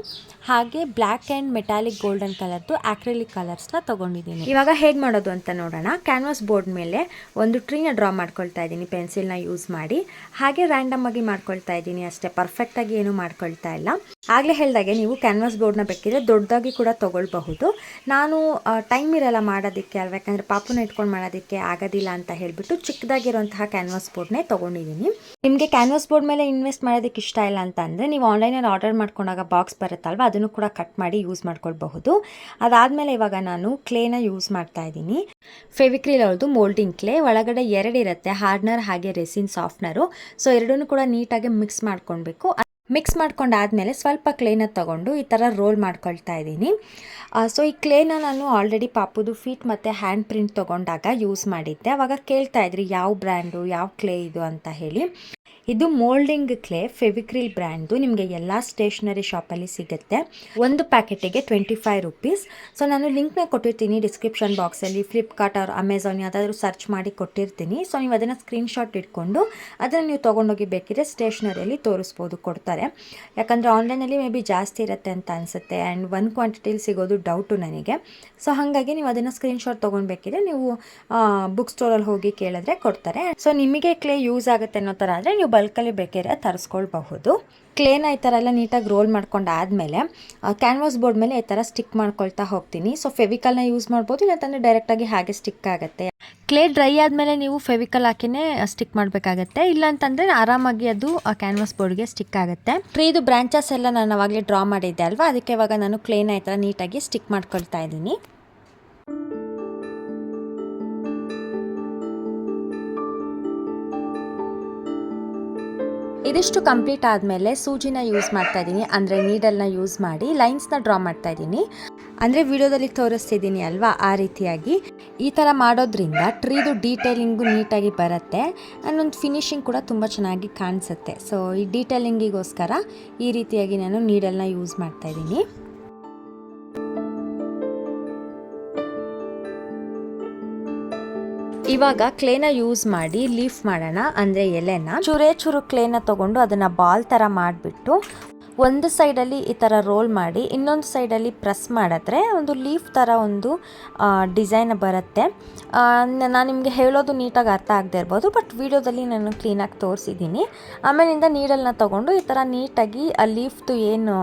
ಹಾಗೆ ಬ್ಲ್ಯಾಕ್ ಆ್ಯಂಡ್ ಮೆಟಾಲಿಕ್ ಗೋಲ್ಡನ್ ಕಲರ್ದು ಆಕ್ರಿಲಿಕ್ ಕಲರ್ಸ್ನ ತೊಗೊಂಡಿದ್ದೀನಿ. ಇವಾಗ ಹೇಗೆ ಮಾಡೋದು ಅಂತ ನೋಡೋಣ. ಕ್ಯಾನ್ವಾಸ್ ಬೋರ್ಡ್ ಮೇಲೆ ಒಂದು ಟ್ರೀನ ಡ್ರಾ ಮಾಡ್ಕೊಳ್ತಾ ಇದ್ದೀನಿ ಪೆನ್ಸಿಲ್ನ ಯೂಸ್ ಮಾಡಿ. ಹಾಗೆ ರ್ಯಾಂಡಮ್ ಆಗಿ ಮಾಡ್ಕೊಳ್ತಾ ಇದ್ದೀನಿ, ಅಷ್ಟೇ ಪರ್ಫೆಕ್ಟಾಗಿ ಏನು ಮಾಡ್ಕೊಳ್ತಾ ಇಲ್ಲ. ಆಗಲೇ ಹೇಳಿದಾಗೆ ನೀವು ಕ್ಯಾನ್ವಾಸ್ ಬೋರ್ಡ್ನ ಬೇಕಿದ್ರೆ ದೊಡ್ಡದಾಗಿ ಕೂಡ ತೊಗೊಳ್ಬಹುದು. ನಾನು ಟೈಮ್ ಇರಲ್ಲ ಮಾಡೋದಕ್ಕೆ ಅಲ್ವಾ? ಯಾಕಂದರೆ ಪಾಪುನ ಇಟ್ಕೊಂಡು ಮಾಡೋದಕ್ಕೆ ಆಗೋದಿಲ್ಲ ಅಂತ ಹೇಳಿಬಿಟ್ಟು ಚಿಕ್ಕದಾಗಿರುವಂತಹ ಕ್ಯಾನ್ವಾಸ್ ಬೋರ್ಡ್ನೇ ತೊಗೊಂಡಿದ್ದೀನಿ. ನಿಮಗೆ ಕ್ಯಾನ್ವಾಸ್ ಬೋರ್ಡ್ ಮೇಲೆ ಇನ್ವೆಸ್ಟ್ ಮಾಡೋದಕ್ಕೆ ಇಷ್ಟ ಇಲ್ಲ ಅಂತ ಅಂದರೆ ನೀವು ಆನ್ಲೈನಲ್ಲಿ ಆರ್ಡರ್ ಮಾಡ್ಕೊಂಡಾಗ ಬಾಕ್ಸ್ ಬರುತ್ತಲ್ವ, ಅದನ್ನು ಕೂಡ ಕಟ್ ಮಾಡಿ ಯೂಸ್ ಮಾಡ್ಕೊಳ್ಬಹುದು. ಅದಾದಮೇಲೆ ಇವಾಗ ನಾನು ಕ್ಲೇನ ಯೂಸ್ ಮಾಡ್ತಾ ಇದ್ದೀನಿ. ಫೆವಿಕ್ರಿಲ್ ಅವ್ರದ್ದು ಮೋಲ್ಡಿಂಗ್ ಕ್ಲೇ ಒಳಗಡೆ ಎರಡಿರುತ್ತೆ ಹಾರ್ಡ್ನರ್ ಹಾಗೆ ರೆಸಿನ್ ಸಾಫ್ಟ್ನರು ಸೊ ಎರಡನ್ನೂ ಕೂಡ ನೀಟಾಗಿ ಮಿಕ್ಸ್ ಮಾಡ್ಕೊಳ್ಬೇಕು. ಮಿಕ್ಸ್ ಮಾಡ್ಕೊಂಡಾದಮೇಲೆ ಸ್ವಲ್ಪ ಕ್ಲೇನ ತಗೊಂಡು ಈ ಥರ ರೋಲ್ ಮಾಡ್ಕೊಳ್ತಾ ಇದ್ದೀನಿ. ಸೊ ಈ ಕ್ಲೇನ ನಾನು ಆಲ್ರೆಡಿ ಪಾಪುದು ಫೀಟ್ ಮತ್ತು ಹ್ಯಾಂಡ್ ಪ್ರಿಂಟ್ ತೊಗೊಂಡಾಗ ಯೂಸ್ ಮಾಡಿದ್ದೆ. ಅವಾಗ ಕೇಳ್ತಾ ಇದ್ರಿ, ಯಾವ ಬ್ರ್ಯಾಂಡು ಯಾವ ಕ್ಲೇ ಇದು? ಅಂತ ಹೇಳಿ. ಇದು ಮೋಲ್ಡಿಂಗ್ ಕ್ಲೇ ಫೆವಿಕ್ರಿಲ್ ಬ್ರ್ಯಾಂಡ್ದು ನಿಮಗೆ ಎಲ್ಲ ಸ್ಟೇಷ್ನರಿ ಶಾಪಲ್ಲಿ ಸಿಗುತ್ತೆ. ಒಂದು ಪ್ಯಾಕೆಟಿಗೆ ಟ್ವೆಂಟಿ ಫೈವ್ ರುಪೀಸ್ ಸೊ ನಾನು ಲಿಂಕ್ನ ಕೊಟ್ಟಿರ್ತೀನಿ ಡಿಸ್ಕ್ರಿಪ್ಷನ್ ಬಾಕ್ಸಲ್ಲಿ ಫ್ಲಿಪ್ಕಾರ್ಟ್ ಆರ್ ಅಮೆಝಾನ್ ಯಾವುದಾದ್ರೂ ಸರ್ಚ್ ಮಾಡಿ ಕೊಟ್ಟಿರ್ತೀನಿ. ಸೊ ನೀವು ಅದನ್ನು ಸ್ಕ್ರೀನ್ಶಾಟ್ ಇಟ್ಕೊಂಡು ಅದನ್ನು ನೀವು ತೊಗೊಂಡೋಗಿ ಬೇಕಿದ್ರೆ ಸ್ಟೇಷ್ನರಿಯಲ್ಲಿ ತೋರಿಸ್ಬೋದು ಕೊಡ್ತಾರೆ. ಯಾಕಂದರೆ ಆನ್ಲೈನಲ್ಲಿ ಮೇ ಬಿ ಜಾಸ್ತಿ ಇರುತ್ತೆ ಅಂತ ಅನಿಸುತ್ತೆ ಆ್ಯಂಡ್ ಒನ್ ಕ್ವಾಂಟಿಟಿಲಿ ಸಿಗೋದು ಡೌಟು ನನಗೆ. ಸೊ ಹಾಗಾಗಿ ನೀವು ಅದನ್ನು ಸ್ಕ್ರೀನ್ಶಾಟ್ ತೊಗೊಳ್ಬೇಕಿದ್ರೆ ನೀವು ಬುಕ್ ಸ್ಟೋರಲ್ಲಿ ಹೋಗಿ ಕೇಳಿದ್ರೆ ಕೊಡ್ತಾರೆ. ಸೊ ನಿಮಗೆ ಕ್ಲೇ ಯೂಸ್ ಆಗುತ್ತೆ ಅನ್ನೋ ಥರ ಆದರೆ ನೀವು ಬಲ್ಕಲ್ಲಿ ಬೇಕಿದ್ರೆ ತರಿಸ್ಕೊಳ್ಬಹುದು. ಕ್ಲೇನ ಈ ಥರ ಎಲ್ಲ ನೀಟಾಗಿ ರೋಲ್ ಮಾಡ್ಕೊಂಡು ಆದಮೇಲೆ ಕ್ಯಾನ್ವಾಸ್ ಬೋರ್ಡ್ ಮೇಲೆ ಈ ಥರ ಸ್ಟಿಕ್ ಮಾಡ್ಕೊಳ್ತಾ ಹೋಗ್ತೀನಿ. ಸೊ ಫೆವಿಕಲ್ನ ಯೂಸ್ ಮಾಡ್ಬೋದು, ಇಲ್ಲಾಂತಂದರೆ ಡೈರೆಕ್ಟಾಗಿ ಹಾಗೆ ಸ್ಟಿಕ್ ಆಗುತ್ತೆ. ಕ್ಲೇ ಡ್ರೈ ಆದಮೇಲೆ ನೀವು ಫೆವಿಕಲ್ ಹಾಕಿನೇ ಸ್ಟಿಕ್ ಮಾಡಬೇಕಾಗತ್ತೆ. ಇಲ್ಲಾಂತಂದರೆ ಆರಾಮಾಗಿ ಅದು ಕ್ಯಾನ್ವಾಸ್ ಬೋರ್ಡ್ಗೆ ಸ್ಟಿಕ್ ಆಗುತ್ತೆ. ಟ್ರೀದು ಬ್ರಾಂಚಸ್ ಎಲ್ಲ ನಾನು ಅವಾಗಲೇ ಡ್ರಾ ಮಾಡಿದ್ದೆ ಅಲ್ವಾ? ಅದಕ್ಕೆ ಇವಾಗ ನಾನು ಕ್ಲೇನ ಈ ಥರ ನೀಟಾಗಿ ಸ್ಟಿಕ್ ಮಾಡ್ಕೊಳ್ತಾ ಇದ್ದೀನಿ. ಇದಿಷ್ಟು ಕಂಪ್ಲೀಟ್ ಆದಮೇಲೆ ಸೂಜಿನ ಯೂಸ್ ಮಾಡ್ತಾ ಇದ್ದೀನಿ. ಅಂದರೆ ನೀಡಲ್ನ ಯೂಸ್ ಮಾಡಿ ಲೈನ್ಸ್ನ ಡ್ರಾ ಮಾಡ್ತಾ ಇದ್ದೀನಿ. ಅಂದರೆ ವಿಡಿಯೋದಲ್ಲಿ ತೋರಿಸ್ತಿದ್ದೀನಿ ಅಲ್ವಾ, ಆ ರೀತಿಯಾಗಿ. ಈ ಥರ ಮಾಡೋದ್ರಿಂದ ಟ್ರೀದು ಡೀಟೇಲಿಂಗು ನೀಟಾಗಿ ಬರುತ್ತೆ. ಒಂದು ಫಿನಿಶಿಂಗ್ ಕೂಡ ತುಂಬ ಚೆನ್ನಾಗಿ ಕಾಣಿಸುತ್ತೆ. ಸೊ ಈ ಡೀಟೇಲಿಂಗಿಗೋಸ್ಕರ ಈ ರೀತಿಯಾಗಿ ನಾನು ನೀಡಲ್ನ ಯೂಸ್ ಮಾಡ್ತಾ ಇವಾಗ ಕ್ಲೇನ ಯೂಸ್ ಮಾಡಿ ಲೀಫ್ ಮಾಡೋಣ. ಅಂದರೆ ಎಲೆನ ಚುರೇ ಚೂರು ಕ್ಲೇನ ತಗೊಂಡು ಅದನ್ನು ಬಾಲ್ ಥರ ಮಾಡಿಬಿಟ್ಟು ಒಂದು ಸೈಡಲ್ಲಿ ಈ ಥರ ರೋಲ್ ಮಾಡಿ, ಇನ್ನೊಂದು ಸೈಡಲ್ಲಿ ಪ್ರೆಸ್ ಮಾಡಿದ್ರೆ ಒಂದು ಲೀಫ್ ಥರ ಒಂದು ಡಿಸೈನ್ ಬರುತ್ತೆ. ನಾನು ನಿಮಗೆ ಹೇಳೋದು ನೀಟಾಗಿ ಅರ್ಥ ಆಗದೆ ಇರ್ಬೋದು ಬಟ್ ವೀಡಿಯೋದಲ್ಲಿ ನಾನು ಕ್ಲೀನಾಗಿ ತೋರಿಸಿದ್ದೀನಿ ಆಮೇಲಿಂದ ನೀಡಲ್ನ ತೊಗೊಂಡು ಈ ಥರ ನೀಟಾಗಿ ಆ ಲೀಫ್ದು ಏನು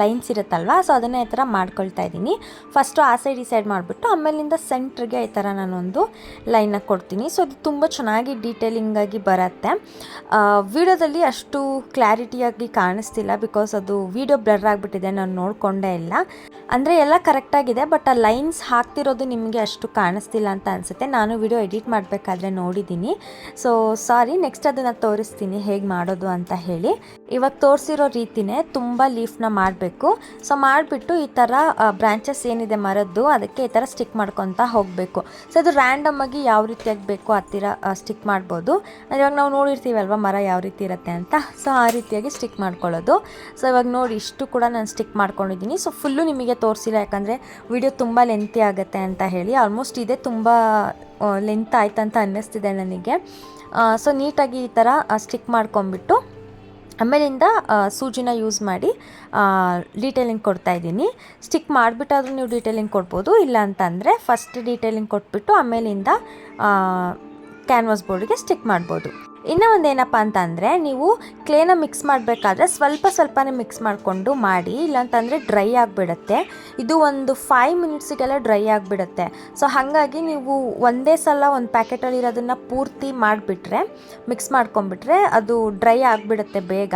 ಲೈನ್ಸ್ ಇರುತ್ತಲ್ವ? ಸೊ ಅದನ್ನು ಈ ಥರ ಮಾಡ್ಕೊಳ್ತಾ ಇದ್ದೀನಿ. ಫಸ್ಟು ಆ ಸೈಡ್ ಈ ಸೈಡ್ ಮಾಡಿಬಿಟ್ಟು, ಆಮೇಲಿಂದ ಸೆಂಟ್ರಿಗೆ ಈ ಥರ ನಾನೊಂದು ಲೈನ್ನ ಕೊಡ್ತೀನಿ. ಸೊ ಅದು ತುಂಬ ಚೆನ್ನಾಗಿ ಡೀಟೇಲಿಂಗಾಗಿ ಬರುತ್ತೆ. ವಿಡಿಯೋದಲ್ಲಿ ಅಷ್ಟು ಕ್ಲಾರಿಟಿಯಾಗಿ ಕಾಣಿಸ್ತಿಲ್ಲ ಬಿಕಾಸ್ ಅದು ವಿಡಿಯೋ ಬ್ಲರ್ ಆಗಿಬಿಟ್ಟಿದೆ, ನಾನು ನೋಡಿಕೊಂಡೇ ಇಲ್ಲ. ಅಂದರೆ ಎಲ್ಲ ಕರೆಕ್ಟಾಗಿದೆ ಬಟ್ ಆ ಲೈನ್ಸ್ ಹಾಕ್ತಿರೋದು ನಿಮಗೆ ಅಷ್ಟು ಕಾಣಿಸ್ತಿಲ್ಲ ಅಂತ ಅನಿಸುತ್ತೆ. ನಾನು ವಿಡಿಯೋ ಎಡಿಟ್ ಮಾಡಬೇಕಾದ್ರೆ ನೋಡಿದ್ದೀನಿ. ಸೊ ಸಾರಿ ನೆಕ್ಸ್ಟ್ ಅದನ್ನು ತೋರಿಸ್ತೀನಿ ಹೇಗೆ ಮಾಡೋದು ಅಂತ ಹೇಳಿ. ಇವಾಗ ತೋರಿಸಿರೋ ರೀತಿನೇ ತುಂಬ ಲೀಫ್ನ ಮಾಡಬೇಕು. ಸೊ ಮಾಡಿಬಿಟ್ಟು ಈ ಥರ ಬ್ರಾಂಚಸ್ ಏನಿದೆ ಮರದ್ದು, ಅದಕ್ಕೆ ಈ ಥರ ಸ್ಟಿಕ್ ಮಾಡ್ಕೊತಾ ಹೋಗಬೇಕು. ಸೊ ಅದು ರ್ಯಾಂಡಮ್ ಆಗಿ ಯಾವ ರೀತಿಯಾಗಿ ಬೇಕೋ ಆ ಥರ ಸ್ಟಿಕ್ ಮಾಡ್ಬೋದು. ಇವಾಗ ನಾವು ನೋಡಿರ್ತೀವಲ್ವ ಮರ ಯಾವ ರೀತಿ ಇರುತ್ತೆ ಅಂತ? ಸೊ ಆ ರೀತಿಯಾಗಿ ಸ್ಟಿಕ್ ಮಾಡ್ಕೊಳ್ಳೋದು. ಸೊ ಇವಾಗ ನೋಡಿ, ಇಷ್ಟು ಕೂಡ ನಾನು ಸ್ಟಿಕ್ ಮಾಡ್ಕೊಂಡಿದ್ದೀನಿ. ಸೊ ಫುಲ್ಲು ನಿಮಗೆ ತೋರಿಸಿಲ್ಲ, ಯಾಕಂದರೆ ವಿಡಿಯೋ ತುಂಬ ಲೆಂತಿ ಆಗುತ್ತೆ ಅಂತ ಹೇಳಿ. ಆಲ್ಮೋಸ್ಟ್ ಇದೇ, ತುಂಬ ಲೆಂತ್ ಆಯ್ತಂತ ಅನ್ನಿಸ್ತಿದೆ ನನಗೆ. ಸೊ ನೀಟಾಗಿ ಈ ಥರ ಸ್ಟಿಕ್ ಮಾಡ್ಕೊಂಬಿಟ್ಟು ಆಮೇಲಿಂದ ಸೂಜಿನ ಯೂಸ್ ಮಾಡಿ ಡೀಟೇಲಿಂಗ್ ಕೊಡ್ತಾ ಇದ್ದೀನಿ. ಸ್ಟಿಕ್ ಮಾಡಿಬಿಟ್ಟಾದ್ರೂ ನೀವು ಡೀಟೇಲಿಂಗ್ ಕೊಡ್ಬೋದು. ಇಲ್ಲ ಅಂತಂದರೆ ಫಸ್ಟ್ ಡೀಟೇಲಿಂಗ್ ಕೊಟ್ಬಿಟ್ಟು ಆಮೇಲಿಂದ ಕ್ಯಾನ್ವಾಸ್ ಬೋರ್ಡ್ಗೆ ಸ್ಟಿಕ್ ಮಾಡ್ಬೋದು. ಇನ್ನೂ ಒಂದು ಏನಪ್ಪ ಅಂತ ಅಂದರೆ ನೀವು ಕ್ಲೇನ ಮಿಕ್ಸ್ ಮಾಡಬೇಕಾದ್ರೆ ಸ್ವಲ್ಪ ಸ್ವಲ್ಪನೇ ಮಿಕ್ಸ್ ಮಾಡಿಕೊಂಡು ಮಾಡಿ, ಇಲ್ಲಾಂತಂದರೆ ಡ್ರೈ ಆಗಿಬಿಡುತ್ತೆ. ಇದು ಒಂದು ಫೈವ್ ಮಿನಿಟ್ಸಿಗೆಲ್ಲ ಡ್ರೈ ಆಗಿಬಿಡುತ್ತೆ. ಸೊ ಹಾಗಾಗಿ ನೀವು ಒಂದೇ ಸಲ ಒಂದು ಪ್ಯಾಕೆಟಲ್ಲಿ ಇರೋದನ್ನು ಪೂರ್ತಿ ಮಾಡಿಬಿಟ್ರೆ ಮಿಕ್ಸ್ ಮಾಡ್ಕೊಂಬಿಟ್ರೆ ಅದು ಡ್ರೈ ಆಗಿಬಿಡುತ್ತೆ ಬೇಗ.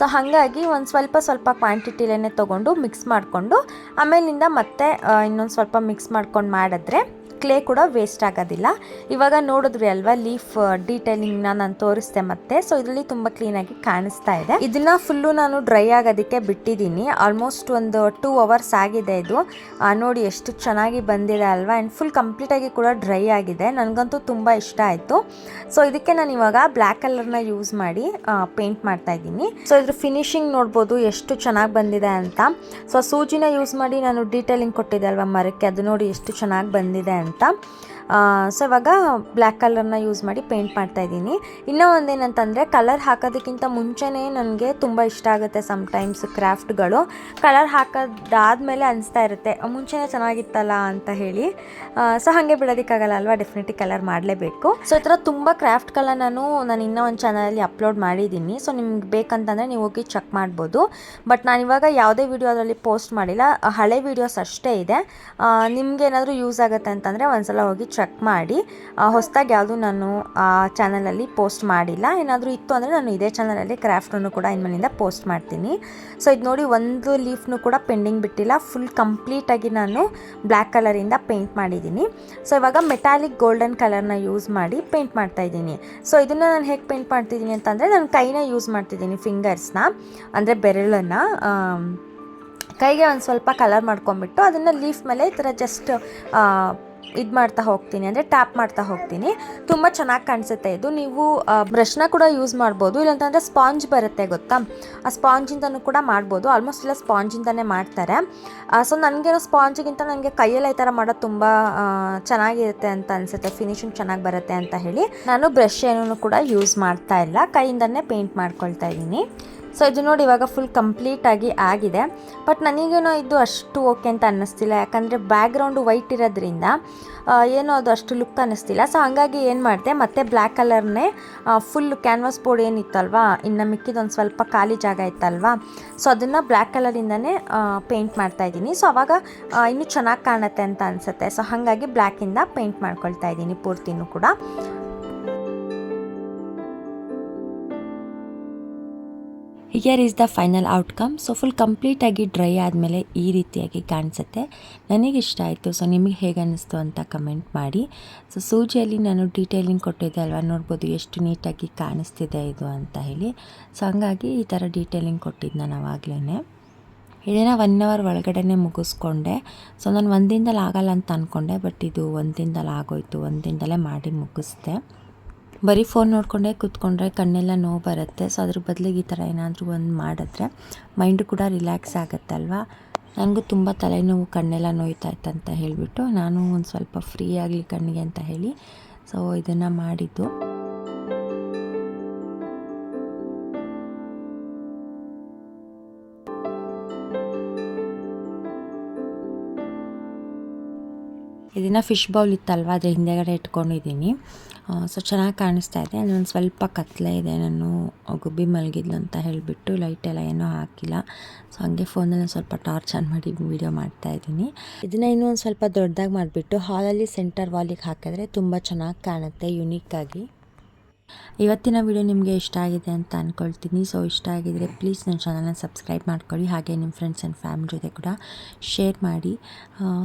ಸೊ ಹಾಗಾಗಿ ಒಂದು ಸ್ವಲ್ಪ ಸ್ವಲ್ಪ ಕ್ವಾಂಟಿಟಿಲೇ ತೊಗೊಂಡು ಮಿಕ್ಸ್ ಮಾಡಿಕೊಂಡು, ಆಮೇಲಿಂದ ಮತ್ತೆ ಇನ್ನೊಂದು ಸ್ವಲ್ಪ ಮಿಕ್ಸ್ ಮಾಡ್ಕೊಂಡು ಮಾಡಿದ್ರೆ ಕ್ಲೇ ಕೂಡ ವೇಸ್ಟ್ ಆಗೋದಿಲ್ಲ. ಇವಾಗ ನೋಡಿದ್ರಿ ಅಲ್ವಾ ಲೀಫ್ ಡೀಟೇಲಿಂಗ್ನ ನಾನು ತೋರಿಸ್ದೆ ಮತ್ತೆ. ಸೊ ಇದರಲ್ಲಿ ತುಂಬ ಕ್ಲೀನಾಗಿ ಕಾಣಿಸ್ತಾ ಇದೆ. ಇದನ್ನ ಫುಲ್ಲು ನಾನು ಡ್ರೈ ಆಗೋದಕ್ಕೆ ಬಿಟ್ಟಿದ್ದೀನಿ. ಆಲ್ಮೋಸ್ಟ್ ಒಂದು ಟೂ ಅವರ್ಸ್ ಆಗಿದೆ ಇದು. ನೋಡಿ ಎಷ್ಟು ಚೆನ್ನಾಗಿ ಬಂದಿದೆ ಅಲ್ವಾ? ಆ್ಯಂಡ್ ಫುಲ್ ಕಂಪ್ಲೀಟಾಗಿ ಕೂಡ ಡ್ರೈ ಆಗಿದೆ. ನನಗಂತೂ ತುಂಬ ಇಷ್ಟ ಆಯಿತು. ಸೊ ಇದಕ್ಕೆ ನಾನು ಇವಾಗ ಬ್ಲ್ಯಾಕ್ ಕಲರ್ನ ಯೂಸ್ ಮಾಡಿ ಪೇಂಟ್ ಮಾಡ್ತಾ ಇದ್ದೀನಿ. ಸೊ ಇದ್ರ ಫಿನಿಶಿಂಗ್ ನೋಡ್ಬೋದು ಎಷ್ಟು ಚೆನ್ನಾಗಿ ಬಂದಿದೆ ಅಂತ. ಸೊ ಸೂಜಿನ ಯೂಸ್ ಮಾಡಿ ನಾನು ಡೀಟೈಲಿಂಗ್ ಕೊಟ್ಟಿದ್ದೆ ಅಲ್ವಾ ಮರಕ್ಕೆ? ಅದು ನೋಡಿ ಎಷ್ಟು ಚೆನ್ನಾಗಿ ಬಂದಿದೆ ಅಂತ. варіанта. ಸೊ ಇವಾಗ ಬ್ಲ್ಯಾಕ್ ಕಲರ್ನ ಯೂಸ್ ಮಾಡಿ ಪೇಂಟ್ ಮಾಡ್ತಾ ಇದ್ದೀನಿ. ಇನ್ನೂ ಒಂದೇನಂತಂದರೆ ಕಲರ್ ಹಾಕೋದಕ್ಕಿಂತ ಮುಂಚೆನೇ ನನಗೆ ತುಂಬ ಇಷ್ಟ ಆಗುತ್ತೆ ಸಮ್ಟೈಮ್ಸ್ ಕ್ರಾಫ್ಟ್ಗಳು ಕಲರ್ ಹಾಕೋದಾದಮೇಲೆ ಅನಿಸ್ತಾ ಇರುತ್ತೆ ಮುಂಚೆನೇ ಚೆನ್ನಾಗಿತ್ತಲ್ಲ ಅಂತ ಹೇಳಿ. ಸೊ ಹಾಗೆ ಬಿಡೋದಕ್ಕಾಗಲ್ಲ ಅಲ್ವಾ ಡೆಫಿನೆಟ್ಲಿ ಕಲರ್ ಮಾಡಲೇಬೇಕು. ಸೊ ಈ ಥರ ತುಂಬ ಕ್ರಾಫ್ಟ್ಗಳನ್ನ ನಾನು ನಾನು ಇನ್ನೂ ಒಂದು ಚಾನಲಲ್ಲಿ ಅಪ್ಲೋಡ್ ಮಾಡಿದ್ದೀನಿ. ಸೊ ನಿಮ್ಗೆ ಬೇಕಂತಂದರೆ ನೀವು ಹೋಗಿ ಚೆಕ್ ಮಾಡ್ಬೋದು. ಬಟ್ ನಾನು ಇವಾಗ ಯಾವುದೇ ವಿಡಿಯೋ ಅದರಲ್ಲಿ ಪೋಸ್ಟ್ ಮಾಡಿಲ್ಲ, ಹಳೆ ವೀಡಿಯೋಸ್ ಅಷ್ಟೇ ಇದೆ. ನಿಮ್ಗೆ ಏನಾದರೂ ಯೂಸ್ ಆಗುತ್ತೆ ಅಂತಂದರೆ ಒಂದ್ಸಲ ಹೋಗಿ ಚೆಕ್ ಮಾಡಿ. ಹೊಸದಾಗಿ ಯಾವುದು ನಾನು, ಆ ಚಾನಲಲ್ಲಿ ಪೋಸ್ಟ್ ಮಾಡಿಲ್ಲ. ಏನಾದರೂ ಇತ್ತು ಅಂದರೆ ನಾನು ಇದೇ ಚಾನಲಲ್ಲಿ ಕ್ರಾಫ್ಟನ್ನು ಕೂಡ ಇನ್ಮೇಲಿಂದ ಪೋಸ್ಟ್ ಮಾಡ್ತೀನಿ. ಸೊ ಇದು ನೋಡಿ ಒಂದು ಲೀಫ್ನು ಕೂಡ ಪೆಂಡಿಂಗ್ ಬಿಟ್ಟಿಲ್ಲ. ಫುಲ್ ಕಂಪ್ಲೀಟಾಗಿ ನಾನು ಬ್ಲ್ಯಾಕ್ ಕಲರಿಂದ ಪೇಂಟ್ ಮಾಡಿದ್ದೀನಿ. ಸೊ ಇವಾಗ ಮೆಟಾಲಿಕ್ ಗೋಲ್ಡನ್ ಕಲರ್ನ ಯೂಸ್ ಮಾಡಿ ಪೇಂಟ್ ಮಾಡ್ತಾ ಇದ್ದೀನಿ. ಸೊ ಇದನ್ನು ನಾನು ಹೇಗೆ ಪೇಂಟ್ ಮಾಡ್ತಿದ್ದೀನಿ ಅಂತಂದರೆ ನಾನು ಕೈನ ಯೂಸ್ ಮಾಡ್ತಿದ್ದೀನಿ ಫಿಂಗರ್ಸ್ನ ಅಂದರೆ ಬೆರಳನ್ನು. ಕೈಗೆ ಒಂದು ಸ್ವಲ್ಪ ಕಲರ್ ಮಾಡ್ಕೊಂಬಿಟ್ಟು ಅದನ್ನು ಲೀಫ್ ಮೇಲೆ ಈ ಥರ ಜಸ್ಟ್ ಇದು ಮಾಡ್ತಾ ಹೋಗ್ತೀನಿ, ಅಂದರೆ ಟ್ಯಾಪ್ ಮಾಡ್ತಾ ಹೋಗ್ತೀನಿ. ತುಂಬ ಚೆನ್ನಾಗಿ ಕಾಣಿಸುತ್ತೆ ಇದು. ನೀವು ಬ್ರಷ್ನ ಕೂಡ ಯೂಸ್ ಮಾಡ್ಬೋದು. ಇಲ್ಲಾಂತಂದರೆ ಸ್ಪಾಂಜ್ ಬರುತ್ತೆ, ಗೊತ್ತಾ? ಆ ಸ್ಪಾಂಜಿಂದನೂ ಕೂಡ ಮಾಡ್ಬೋದು. ಆಲ್ಮೋಸ್ಟ್ ಎಲ್ಲ ಸ್ಪಾಂಜಿಂದನೇ ಮಾಡ್ತಾರೆ. ಸೊ ನನಗೇನೋ ಸ್ಪಾಂಜಿಗಿಂತ ನನಗೆ ಕೈಯಲ್ಲಿ ಈ ಥರ ಮಾಡೋದು ತುಂಬ ಚೆನ್ನಾಗಿರುತ್ತೆ ಅಂತ ಅನಿಸುತ್ತೆ. ಫಿನಿಶಿಂಗ್ ಚೆನ್ನಾಗಿ ಬರುತ್ತೆ ಅಂತ ಹೇಳಿ. ನಾನು ಬ್ರಷ್ ಏನೂ ಕೂಡ ಯೂಸ್ ಮಾಡ್ತಾ ಇಲ್ಲ. ಕೈಯಿಂದನೇ ಪೇಂಟ್ ಮಾಡ್ಕೊಳ್ತಾ ಇದ್ದೀನಿ. ಸೊ ಇದು ನೋಡಿ ಇವಾಗ ಫುಲ್ ಕಂಪ್ಲೀಟಾಗಿ ಆಗಿದೆ. ಬಟ್ ನನಗೇನೋ ಇದು ಅಷ್ಟು ಓಕೆ ಅಂತ ಅನ್ನಿಸ್ತಿಲ್ಲ. ಯಾಕಂದರೆ ಬ್ಯಾಕ್ಗ್ರೌಂಡು ವೈಟ್ ಇರೋದ್ರಿಂದ ಏನೋ ಅದು ಅಷ್ಟು ಲುಕ್ ಅನ್ನಿಸ್ತಿಲ್ಲ. ಸೊ ಹಾಗಾಗಿ ಏನು ಮಾಡಿದೆ, ಮತ್ತೆ ಬ್ಲ್ಯಾಕ್ ಕಲರ್ನೇ ಫುಲ್ ಕ್ಯಾನ್ವಾಸ್ ಬೋರ್ಡ್ ಏನಿತ್ತಲ್ವಾ? ಇನ್ನು ಮಿಕ್ಕಿದೊಂದು ಸ್ವಲ್ಪ ಖಾಲಿ ಜಾಗ ಇತ್ತಲ್ವಾ? ಸೊ ಅದನ್ನು ಬ್ಲ್ಯಾಕ್ ಕಲರಿಂದನೇ ಪೇಂಟ್ ಮಾಡ್ತಾ ಇದ್ದೀನಿ. ಸೊ ಅವಾಗ ಇನ್ನೂ ಚೆನ್ನಾಗಿ ಕಾಣುತ್ತೆ ಅಂತ ಅನಿಸುತ್ತೆ. ಸೊ ಹಾಗಾಗಿ ಬ್ಲ್ಯಾಕಿಂದ ಪೇಂಟ್ ಮಾಡ್ಕೊಳ್ತಾ ಇದ್ದೀನಿ ಪೂರ್ತಿನೂ ಕೂಡ. Here is the final outcome so full ಕಂಪ್ಲೀಟಾಗಿ ಡ್ರೈ ಆದಮೇಲೆ ಈ ರೀತಿಯಾಗಿ ಕಾಣಿಸುತ್ತೆ. ನನಗೆ ಇಷ್ಟ ಆಯಿತು. ಸೊ ನಿಮಗೆ ಹೇಗೆ ಅನ್ನಿಸ್ತು ಅಂತ ಕಮೆಂಟ್ ಮಾಡಿ. ಸೊ ಸೂಜಿಯಲ್ಲಿ ನಾನು ಡೀಟೇಲಿಂಗ್ ಕೊಟ್ಟಿದ್ದೆ ಅಲ್ವಾ? ನೋಡ್ಬೋದು ಎಷ್ಟು ನೀಟಾಗಿ ಕಾಣಿಸ್ತಿದೆ ಇದು ಅಂತ ಹೇಳಿ. ಸೊ ಹಂಗಾಗಿ ಈ ಥರ ಡೀಟೇಲಿಂಗ್ ಕೊಟ್ಟಿದ್ದೆ ನಾನು ಆವಾಗಲೇ ಇದನ್ನು ಒನ್ ಅವರ್ ಒಳಗಡೆ ಮುಗಿಸ್ಕೊಂಡೆ. ಸೊ ನಾನು ಒಂದಿನದಲ್ಲಿ ಆಗಲ್ಲ ಅಂತ ಅಂದ್ಕೊಂಡೆ ಬಟ್ ಇದು ಒಂದಿಂದಲೇ ಆಗೋಯ್ತು. ಒಂದಿಂದಲೇ ಮಾಡಿ ಮುಗಿಸ್ದೆ. ಬರೀ ಫೋನ್ ನೋಡಿಕೊಂಡೇ ಕೂತ್ಕೊಂಡ್ರೆ ಕಣ್ಣೆಲ್ಲ ನೋವು ಬರುತ್ತೆ. ಸೊ ಅದ್ರ ಬದಲಿಗೆ ಈ ಥರ ಏನಾದರೂ ಒಂದು ಮಾಡಿದ್ರೆ ಮೈಂಡು ಕೂಡ ರಿಲ್ಯಾಕ್ಸ್ ಆಗುತ್ತಲ್ವಾ? ನನಗೂ ತುಂಬ ತಲೆನೋವು, ಕಣ್ಣೆಲ್ಲ ನೋಯ್ತಾ ಇತ್ತಂತ ಹೇಳಿಬಿಟ್ಟು ನಾನು ಒಂದು ಸ್ವಲ್ಪ ಫ್ರೀ ಆಗಲಿ ಕಣ್ಣಿಗೆ ಅಂತ ಹೇಳಿ ಸೊ ಇದನ್ನು ಮಾಡಿದ್ದು. ಇದನ್ನು ಫಿಶ್ ಬೌಲ್ ಇತ್ತಲ್ವ? ಅದ್ರ ಹಿಂದೆಗಡೆ ಇಟ್ಕೊಂಡಿದ್ದೀನಿ ಸೊ ಚೆನ್ನಾಗಿ ಕಾಣಿಸ್ತಾ ಇದೆ. ಒಂದು ಸ್ವಲ್ಪ ಕತ್ತಲೆ ಇದೆ. ನಾನು ಗುಬ್ಬಿ ಮಲಗಿದ್ಲು ಅಂತ ಹೇಳಿಬಿಟ್ಟು ಲೈಟೆಲ್ಲ ಏನೂ ಹಾಕಿಲ್ಲ. ಸೊ ಹಂಗೆ ಫೋನಲ್ಲಿ ಸ್ವಲ್ಪ ಟಾರ್ಚ್ ಆನ್ ಮಾಡಿ ವೀಡಿಯೋ ಮಾಡ್ತಾ ಇದ್ದೀನಿ ಇದನ್ನು ಇನ್ನೂ ಒಂದು ಸ್ವಲ್ಪ ದೊಡ್ಡದಾಗಿ ಮಾಡಿಬಿಟ್ಟು ಹಾಲಲ್ಲಿ ಸೆಂಟರ್ ವಾಲಿಗೆ ಹಾಕಿದ್ರೆ ತುಂಬ ಚೆನ್ನಾಗಿ ಕಾಣುತ್ತೆ ಯುನೀಕಾಗಿ ಇವತ್ತಿನ ವಿಡಿಯೋ ನಿಮಗೆ ಇಷ್ಟ ಆಗಿದೆ ಅಂತ ಅಂದ್ಕೊಳ್ತೀನಿ ಸೊ ಇಷ್ಟ ಆಗಿದರೆ ಪ್ಲೀಸ್ ನನ್ನ ಚಾನಲ್ನ ಸಬ್ಸ್ಕ್ರೈಬ್ ಮಾಡ್ಕೊಳ್ಳಿ. ಹಾಗೆ ನಿಮ್ಮ ಫ್ರೆಂಡ್ಸ್ ಆ್ಯಂಡ್ ಫ್ಯಾಮಿಲಿ ಜೊತೆ ಕೂಡ ಶೇರ್ ಮಾಡಿ.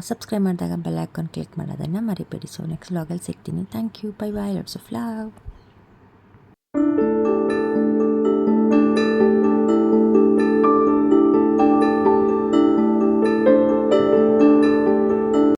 ಸಬ್ಸ್ಕ್ರೈಬ್ ಮಾಡಿದಾಗ ಬೆಲ್ ಐಕಾನ್ ಕ್ಲಿಕ್ ಮಾಡೋದನ್ನು ಮರಿಬೇಡಿ. ಸೊ ನೆಕ್ಸ್ಟ್ ವ್ಲಾಗಲ್ಲಿ ಸಿಗ್ತೀನಿ. Thank you bye bye lots of love